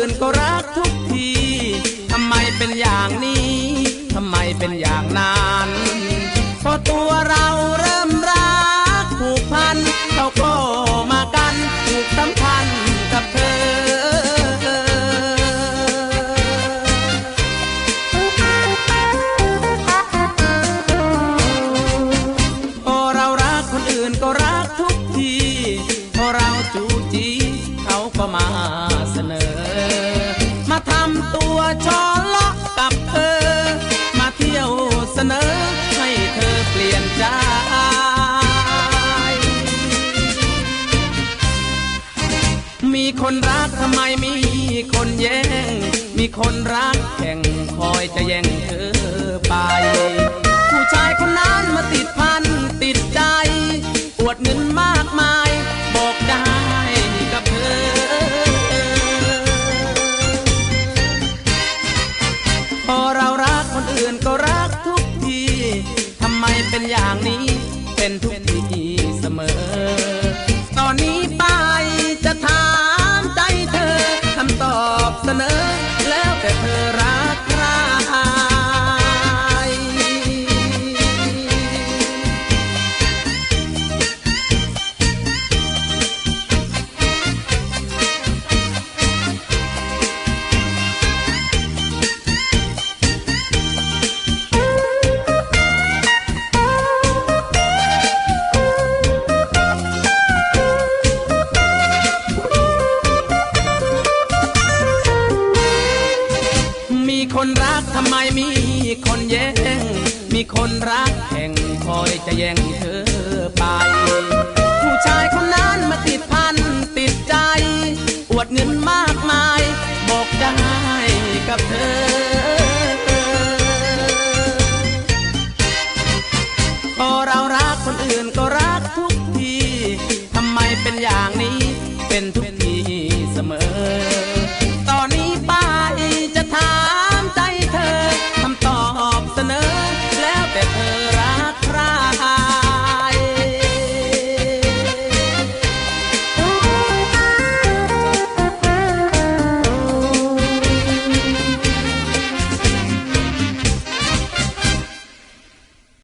อื่นก็รักทุกที ทำไมเป็นอย่างนี้ ทำไมเป็นอย่างนั้นเพราะตัวเราำตัวชอเลาะกับเธอ มาเที่ยวเสนอให้เธอเปลี่ยนใจมีคนรักทำไมมีคนแย่ง มีคนรักแข่งคอยจะแย่งเธอ รักทุกทีทำไมเป็นอย่างนี้ เป็นทุกทีเสมอ ตอนนี้ไปจะถามใจเธอคำตอบเสนอ แล้วแต่เธอรัก คนรักทำไมมีคนแย่ง มีคนรักแข่งคอยจะแย่งเธอไป ผู้ชายคนนั้นมาติดพันติดใจ อวดเงินมากมาย บอกได้กับเธอ พอเรารักคนอื่นก็รักทุกที ทำไมเป็นอย่างนี้ เป็นทุก